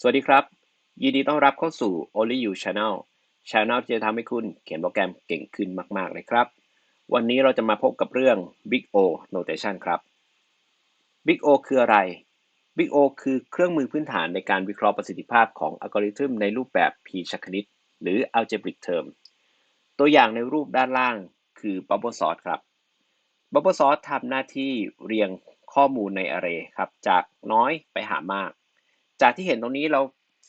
สวัสดีครับ ยินดีต้อนรับเข้าสู่ Only You Channel Channel ที่จะทำให้คุณเขียนโปรแกรมเก่งขึ้นมาก ๆ เลยครับ วันนี้เราจะมาพบกับเรื่อง Big O Notation ครับ Big O คืออะไร Big O คือเครื่องมือพื้นฐานในการวิเคราะห์ประสิทธิภาพของอัลกอริทึมในรูปแบบ P ชักคณิต หรือ algebraic term ตัวอย่างในรูปด้านล่างคือ Bubble Sort ครับ Bubble Sort ทำหน้าที่เรียงข้อมูลใน array ครับ จากน้อยไปหามาก จากที่เห็นตรงนี้เรา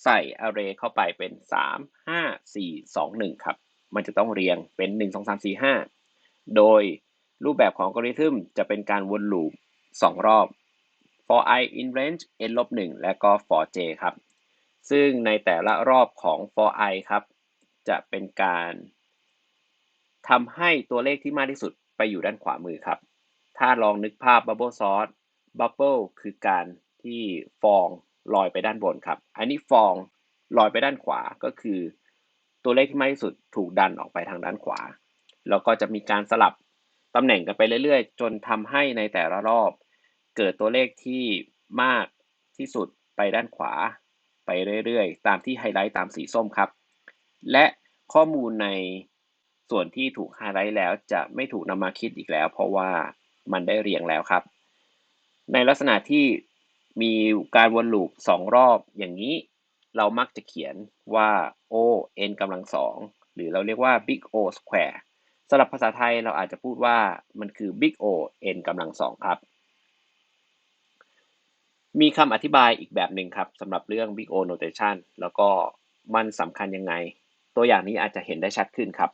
ใส่ array เข้าไปเป็น 3 5 4 2 1 ครับ มันจะต้องเรียงเป็น 1 2 3 4 5 โดยรูปแบบของอัลกอริทึมจะเป็นการวนลูป 2 รอบ for i in range n ลบ1และก็ for j ครับ ซึ่งในแต่ละรอบของ for i ครับ จะเป็นการทำให้ตัวเลขที่มากที่สุดไปอยู่ด้านขวามือครับ ถ้าลองนึกภาพ bubble sort bubble คือการที่ฟอง ลอยไปด้านบนครับ อันนี้ฟองลอยไปด้านขวาก็คือ ตัวเลขที่มากที่สุดถูกดันออกไปทางด้านขวา แล้วก็จะมีการสลับตำแหน่งกันไปเรื่อยๆ จนทำให้ในแต่ละรอบ เกิดตัวเลขที่มากที่สุดไปด้านขวา ไปเรื่อยๆ ตามที่ไฮไลท์ตามสีส้มครับ และข้อมูลในส่วนที่ถูกไฮไลท์แล้วจะไม่ถูกนำมาคิดอีกแล้ว เพราะว่ามันได้เรียงแล้วครับ ในลักษณะที่ มีการวนลูปสองรอบอย่างนี้ เรามักจะเขียนว่า o n กำลังสองหรือเราเรียกว่า big O square สำหรับภาษาไทยเราอาจจะพูดว่ามันคือ big O n กำลังสองครับ มีคำอธิบายอีกแบบหนึ่งครับสำหรับเรื่อง big O notation แล้วก็มันสำคัญยังไง ตัวอย่างนี้อาจจะเห็นได้ชัดขึ้นครับ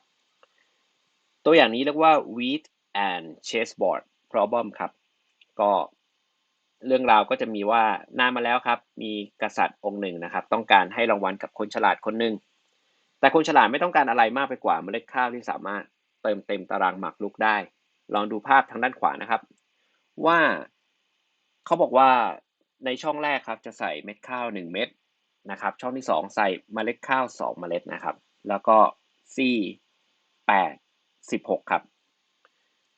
ตัวอย่างนี้เรียกว่า wheat and chessboard problem ครับ ก็ เรื่องราวก็จะมีว่านานมาแล้วครับ มีกษัตริย์องค์หนึ่งนะครับ ต้องการให้รางวัลกับคนฉลาดคนหนึ่งแต่คนฉลาดไม่ต้องการอะไรมากไปกว่าเมล็ดข้าวที่สามารถเติมเต็มตารางหมากรุกได้ ลองดูภาพทางด้านขวานะครับ ว่าเขาบอกว่าในช่องแรกครับจะใส่เม็ดข้าว 1 เม็ดนะครับ ช่องที่ 2 ใส่เมล็ดข้าว 2 เมล็ดนะครับ แล้วก็ C 8 16 ครับ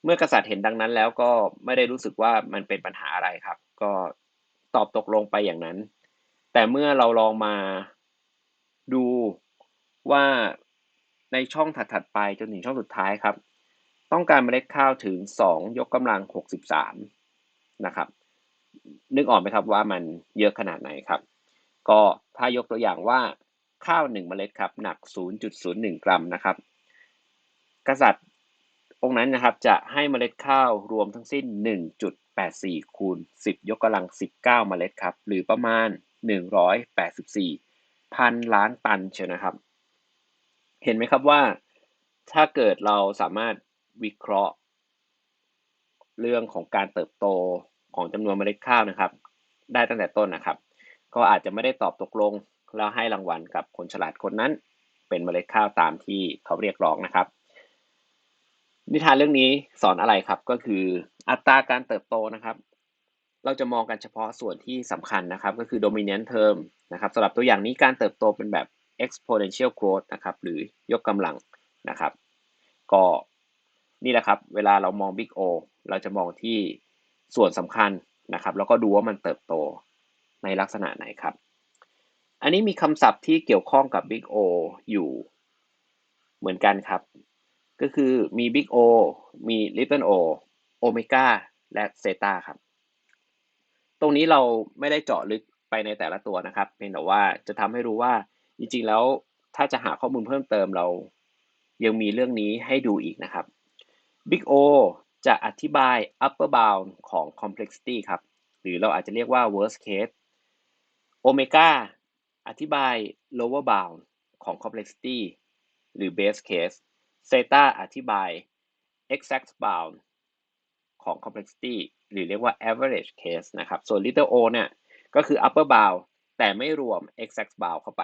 เมื่อกษัตริย์เห็นดังนั้นแล้วก็ไม่ได้รู้สึกว่ามันเป็นปัญหาอะไรครับ ก็ตอบตกลงไปอย่างนั้น แต่เมื่อเราลองมาดูว่าในช่องถัดๆไปจนถึงช่องสุดท้ายครับ ต้องการเมล็ดข้าวถึง 2 ยกกำลัง 63 นะครับ นึกออกไหมครับว่ามันเยอะขนาดไหนครับ ก็ถ้ายกตัวอย่างว่าข้าว 1 เมล็ดครับ หนัก 0.01 กรัมนะครับ กษัตริย์องค์นั้นนะครับจะให้เมล็ดข้าวรวมทั้งสิ้น 1.84 คูณ 10 ยกกำลัง 19 เมล็ดครับ หรือประมาณ 184 พันล้านตันเชียวนะครับ เห็นไหมครับว่า ถ้าเกิดเราสามารถวิเคราะห์ เรื่องของการเติบโตของจำนวนเมล็ดข้าวนะครับ ได้ตั้งแต่ต้นนะครับ ก็อาจจะไม่ได้ตอบตกลง แล้วให้รางวัลกับคนฉลาดคนนั้น เป็นเมล็ดข้าวตามที่เขาเรียกร้องนะครับ นิทานเรื่องนี้สอนอะไรครับก็คืออัตราการเติบโตนะครับ เราจะมองกันเฉพาะส่วนที่สำคัญนะครับ ก็คือ dominant term นะครับสำหรับตัวอย่างนี้การเติบโตเป็นแบบ exponential growth นะครับหรือยกกำลังนะครับ ก็นี่แหละครับ เวลาเรามอง big O เราจะมองที่ส่วนสำคัญนะครับ แล้วก็ดูว่ามันเติบโตในลักษณะไหนครับ อันนี้มีคำศัพท์ที่เกี่ยวข้องกับ big O อยู่เหมือนกันครับ ก็คือมี big O มี little o โอเมก้าและเซตาครับ ตรงนี้เราไม่ได้เจาะลึกไปในแต่ละตัวนะครับเพียงแต่ว่าจะทำให้รู้ว่าจริงๆแล้วถ้าจะหาข้อมูลเพิ่มเติมเรายังมีเรื่องนี้ให้ดูอีกนะครับ Big O จะอธิบาย upper bound ของ complexity ครับ หรือเราอาจจะเรียกว่า worst case Omega อธิบาย lower bound ของ complexity หรือ base case Theta อธิบาย exact bound ของ complexity หรือเรียกว่า average case นะครับ ส่วน little o เนี่ยก็คือ upper bound แต่ไม่รวม exact bound เข้าไป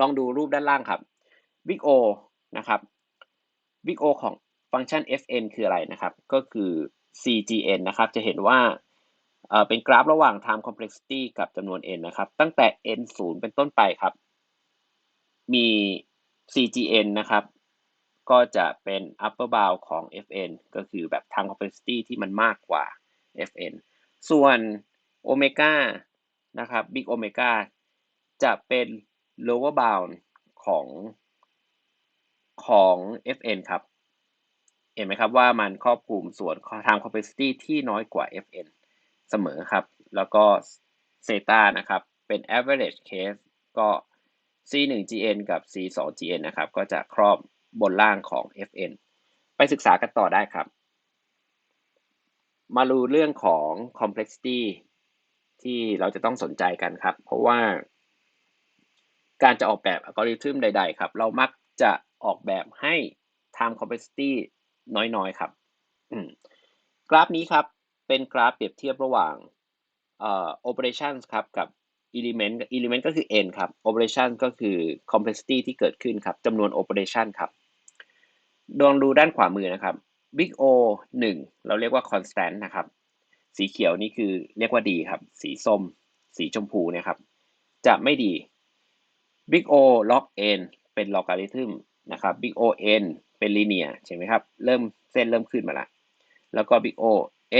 ลองดูรูปด้านล่างครับ big O นะครับ big O ของฟังก์ชัน fn คืออะไรนะครับ ก็คือ cgn นะครับ จะเห็นว่าเป็นกราฟระหว่าง time complexity กับจำนวน n นะครับ ตั้งแต่ n 0 เป็นต้นไปครับ มี cgn นะครับ ก็จะเป็น upper bound ของ fn ก็คือแบบ time complexity ที่มันมากกว่า fn ส่วนโอเมก้านะครับ big omega จะเป็น lower bound ของของ fn ครับ เห็นไหมครับว่ามันครอบคลุมส่วน time complexity ที่น้อยกว่า fn เสมอครับ แล้วก็ zeta นะครับ เป็น average case ก็ c1gn กับ c2gn นะครับ ก็จะครอบบนล่างของ fn ไปศึกษากันต่อได้ครับ มาดูเรื่องของ complexity ที่เราจะต้องสนใจกันครับ เพราะว่า การจะออกแบบอัลกอริทึมใด ๆ ครับ เรามักจะออกแบบให้ time complexity น้อย ๆ ครับ กราฟนี้ครับ เป็นกราฟเปรียบเทียบระหว่าง operations ครับ กับ element element ก็คือ n ครับ operation ก็คือ complexity ที่เกิดขึ้นครับจำนวน operation ครับลองดูด้านขวามือนะครับ big O 1 เราเรียกว่า constant นะครับ สีเขียวนี่คือเรียกว่าดีครับ สีส้ม สีชมพูนะครับ จะไม่ดี big O log n เป็น logarithm นะครับ big O n เป็น linear ใช่ไหมครับ เริ่มเส้นเริ่มขึ้นมาละ แล้วก็ big O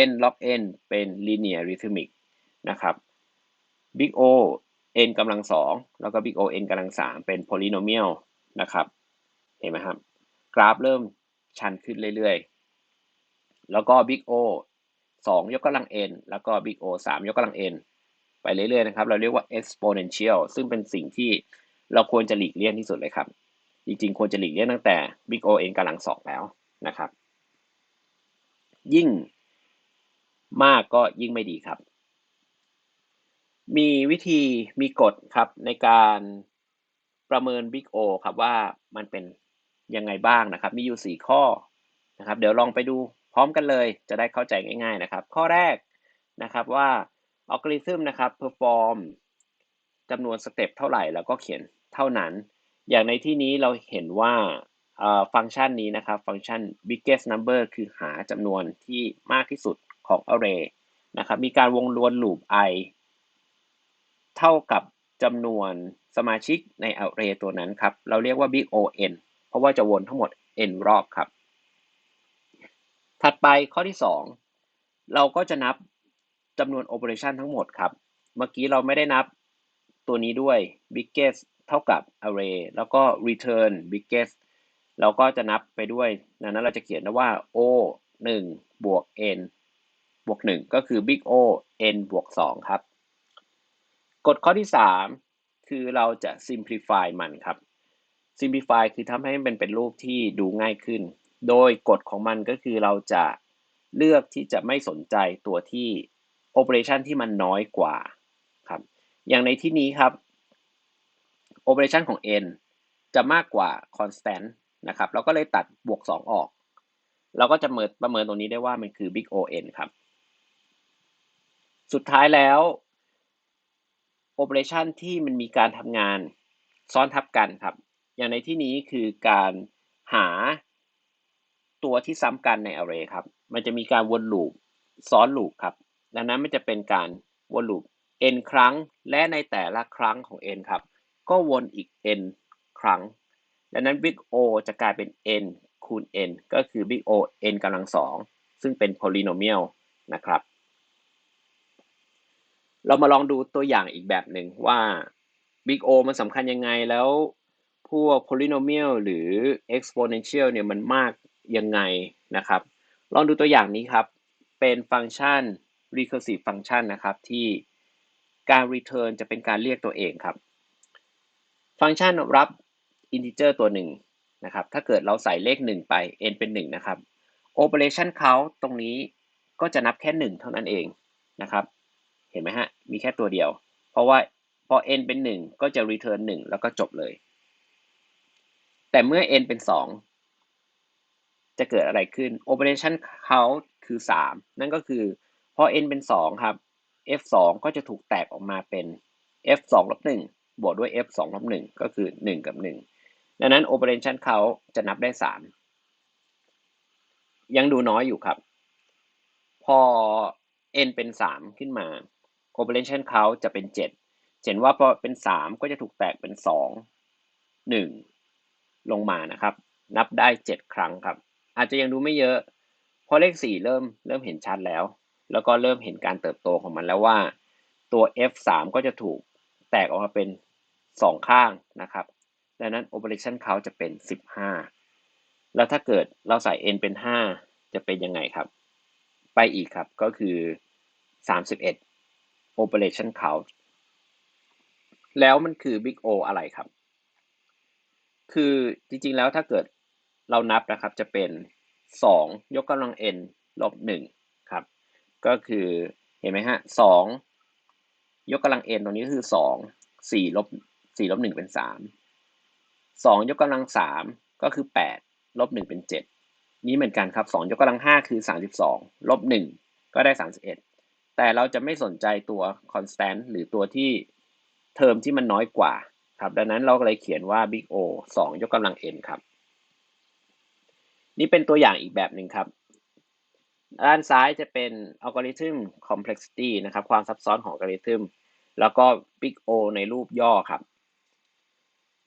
n log n เป็น linear rhythmic นะครับ big O n กำลังสองแล้วก็ big O n กำลังสามเป็น polynomial นะครับ เห็นไหมครับ กราฟเริ่มชันขึ้นเรื่อยๆ แล้วก็ big O สองยกกำลัง n แล้วก็ big O สามยกกำลัง n ไปเรื่อยๆนะครับ เราเรียกว่า exponential ซึ่งเป็นสิ่งที่เราควรจะหลีกเลี่ยงที่สุดเลยครับ จริงๆ ควรจะหลีกเลี่ยงตั้งแต่ big O n กำลังสองแล้วนะครับ ยิ่งมากก็ยิ่งไม่ดีครับ มีวิธีมีกฎครับในการประเมิน Big O ครับว่ามันเป็นยังไงบ้างนะครับ มีอยู่ 4 ข้อนะครับ เดี๋ยวลองไปดูพร้อมกันเลยจะได้เข้าใจง่าย ๆนะครับ ข้อแรกนะครับว่าอัลกอริทึมนะครับ perform จำนวนสเต็ปเท่าไหร่แล้วก็เขียนเท่านั้น อย่างในที่นี้เราเห็นว่าฟังก์ชันนี้นะครับฟังก์ชัน biggest number คือหาจำนวนที่มากที่สุดของ array นะครับมีการวงล้วน loop i เท่ากับจำนวนสมาชิกใน array ตัวนั้นครับ เราเรียกว่า big O n เพราะว่าจะวนทั้งหมด n รอบครับ ถัดไปข้อที่ 2 เราก็จะนับจำนวน operation ทั้งหมดครับ เมื่อกี้เราไม่ได้นับตัวนี้ด้วย biggest เท่ากับ array แล้วก็ return biggest เราก็จะนับไปด้วยนั้นเราจะเขียนว่า o 1 บวก n บวก 1 ก็คือ big O n บวก 2 ครับ กฎข้อที่ 3 คือเราจะ simplify มันครับ simplify คือทำให้มันเป็นรูปที่ดูง่ายขึ้น โดยกฎของมันก็คือเราจะเลือกที่จะไม่สนใจตัวที่ operation ที่มันน้อยกว่าครับ อย่างในที่นี้ครับ operation ของ n จะมากกว่า constant นะครับ เราก็เลยตัดบวก 2 ออก เราก็จะประเมินตรงนี้ได้ว่ามันคือ big O n ครับ สุดท้ายแล้ว operation ที่มันมีการทำงานซ้อนทับกันครับ อย่างในที่นี้คือการหาตัวที่ซ้ำกันใน array ครับ มันจะมีการวนลูปซ้อนลูปครับ ดังนั้นมันจะเป็นการวนลูป n ครั้ง และในแต่ละครั้งของ n ครับ ก็วนอีก n ครั้ง ดังนั้น big O จะกลายเป็น n คูณ n ก็คือ big O n กำลังสองซึ่งเป็น polynomial นะครับ เรามาลองดูตัวอย่างอีกแบบหนึ่งว่า big O มันสำคัญยังไงแล้วพวก polynomial หรือ exponential เนี่ยมันมากยังไงนะครับ ลองดูตัวอย่างนี้ครับ เป็นฟังก์ชัน recursive function นะครับ ที่การ return จะเป็นการเรียกตัวเองครับ ฟังก์ชันรับ integer ตัวหนึ่งนะครับ ถ้าเกิดเราใส่เลข 1 ไป n เป็น 1 นะครับ operation count ตรงนี้ก็จะนับแค่ 1 เท่านั้นเองนะครับ เห็นไหมฮะ มีแค่ตัวเดียว เพราะว่าพอ n เป็น 1 ก็จะ return 1 แล้วก็จบเลย แต่เมื่อ n เป็น 2 จะเกิดอะไรขึ้น operation count คือ 3 นั่นก็คือพอ n เป็น 2 ครับ f 2ก็จะถูกแตกออกมาเป็น f 2ลบ1บวกด้วย f 2ลบ1ก็คือ 1 กับ 1 ดังนั้น operation เขาจะนับได้ 3 ยังดูน้อยอยู่ครับ พอ n เป็น 3 ขึ้นมา operation เขาจะเป็น7เห็นว่าพอเป็น3ก็จะถูกแตกเป็น2 1ลงมานะครับ นับได้7ครั้งครับ อาจจะยังดูไม่เยอะพอเลข4เริ่มเริ่มเห็นชัดแล้ว แล้วก็เริ่มเห็นการเติบโตของมันแล้วว่าตัว f3 ก็จะถูกแตกออกมาเป็น 2 ข้างนะครับ ดังนั้น operation count จะเป็น 15 แล้วถ้าเกิดเราใส่ n เป็น 5 จะเป็นยังไงครับ ไปอีกครับก็คือ 31 operation count แล้วมันคือ big O อะไรครับ คือจริงๆแล้วถ้าเกิดเรานับนะครับจะเป็น 2 ยกกำลัง n ลบ1ครับ ก็คือเห็นไหมฮะ2ยกกำลัง n ตรงนี้ก็คือ 2 4ลบ4ลบ1เป็น 3 2 ยกกำลัง 3 ก็คือ 8 ลบ 1 เป็น 7 นี้เหมือนกันครับ 2 ยกกำลัง 5 คือ 32 ลบ 1 ก็ได้ 31 แต่เราจะไม่สนใจตัว constant หรือตัวที่เทอมที่มันน้อยกว่าครับ ดังนั้นเราก็เลยเขียนว่า big O 2 ยกกำลัง n ครับ นี่เป็นตัวอย่างอีกแบบหนึ่งครับ ด้านซ้ายจะเป็นอัลกอริทึม complexity นะครับ ความซับซ้อนของอัลกอริทึม แล้วก็ big O ในรูปย่อครับ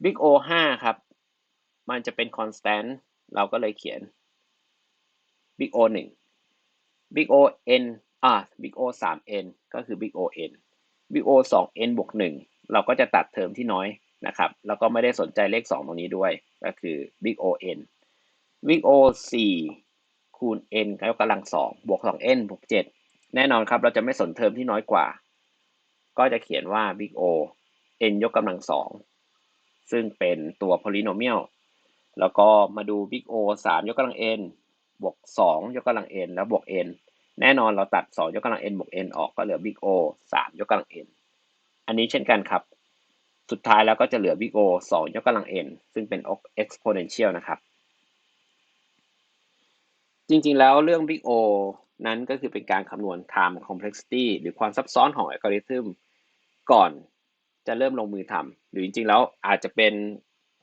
big O 5 ครับ มันจะเป็น constant เราก็เลยเขียน big O 1 big O n อ่า big O 3 n ก็คือ big O n big O 2 n บวก1เราก็จะตัดเทอมที่น้อยนะครับ แล้วก็ไม่ได้สนใจเลข 2 ตรงนี้ด้วย ก็คือ big O n big O 4คูณ n ยกกำลัง 2 บวก 2n บวก 7 แน่นอนครับ เราจะไม่สนเทอมที่น้อยกว่า ก็จะเขียนว่า big O n ยกกำลัง 2 ซึ่งเป็นตัว polynomial แล้วก็มาดู big O 3 ยกกำลัง n บวก 2 ยกกำลัง n แล้วบวก n แน่นอนเราตัด 2 ยกกำลัง n บวก n ออกก็เหลือ big O 3 ยกกำลัง n อันนี้เช่นกันครับ สุดท้ายแล้วก็จะเหลือ big O 2 ยกกำลัง n ซึ่งเป็น exponential นะครับ จริงๆ แล้วเรื่อง big O นั้นก็คือเป็นการคำนวณ time complexity หรือความซับซ้อนของอัลกอริทึมก่อนจะเริ่มลงมือทำหรือจริงๆ แล้วอาจจะเป็น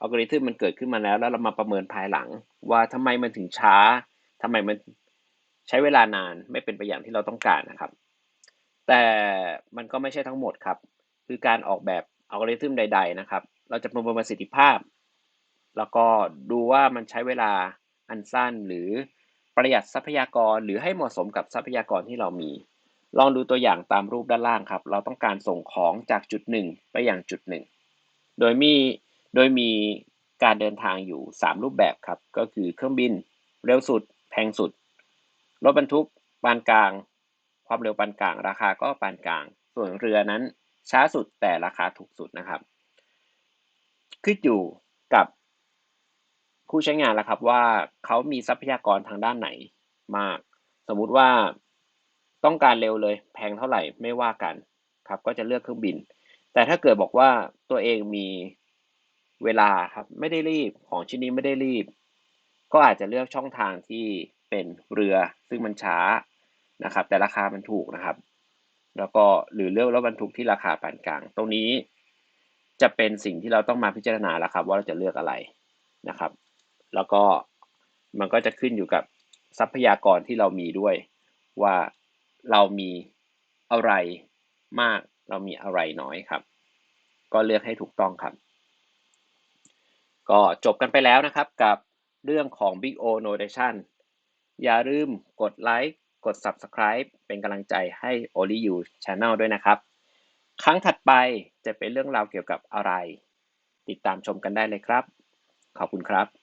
อัลกอริทึมมันเกิดขึ้นมาแล้ว แล้วเรามาประเมินภายหลัง ว่าทำไมมันถึงช้าทำไมมัน ช้เวลานานไม่เป็นไปอย่างที่เราต้องการนะครับ แต่มันก็ไม่ใช่ทั้งหมดครับ คือการออกแบบอัลกอริทึมใด ๆ นะครับ เราจะประเมินประสิทธิภาพ แล้วก็ดูว่ามันใช้เวลาอันสั้นหรือประหยัดทรัพยากรหรือให้เหมาะสมกับทรัพยากรที่เรามี ลองดูตัวอย่างตามรูปด้านล่างครับ เราต้องการส่งของจากจุดหนึ่งไปยังจุดหนึ่งโดยมีโดยมีการเดินทางอยู่ 3 รูปแบบครับ ก็คือเครื่องบิน เร็วสุด แพงสุด รถบรรทุกปานกลาง ความเร็วปานกลาง ราคาก็ปานกลาง ส่วนเรือนั้นช้าสุดแต่ราคาถูกสุดนะครับ ขึ้นอยู่กับผู้ใช้งานแล้วครับว่าเขามีทรัพยากรทางด้านไหนมาก สมมุติว่าต้องการเร็วเลย แพงเท่าไหร่ไม่ว่ากันครับ ก็จะเลือกเครื่องบิน แต่ถ้าเกิดบอกว่าตัวเองมีเวลาครับไม่ได้รีบของชิ้นนี้ไม่ได้รีบ ก็อาจจะเลือกช่องทางที่ เป็นเรือซึ่งมันช้านะครับ แต่ราคามันถูกนะครับ แล้วก็หรือเลือกรถบรรทุกที่ราคาปานกลาง ตรงนี้จะเป็นสิ่งที่เราต้องมาพิจารณาแล้วครับ ว่าเราจะเลือกอะไรนะครับ แล้วก็มันก็จะขึ้นอยู่กับทรัพยากรที่เรามีด้วย ว่าเรามีอะไรมาก เรามีอะไรน้อยครับ ก็เลือกให้ถูกต้องครับ ก็จบกันไปแล้วนะครับกับเรื่องของ Big O Notation อย่าลืมกดไลค์กด Subscribe เป็นกำลังใจให้ Only You Channel ด้วยนะครับ ครั้งถัดไปจะเป็นเรื่องราวเกี่ยวกับอะไร ติดตามชมกันได้เลยครับ ขอบคุณครับ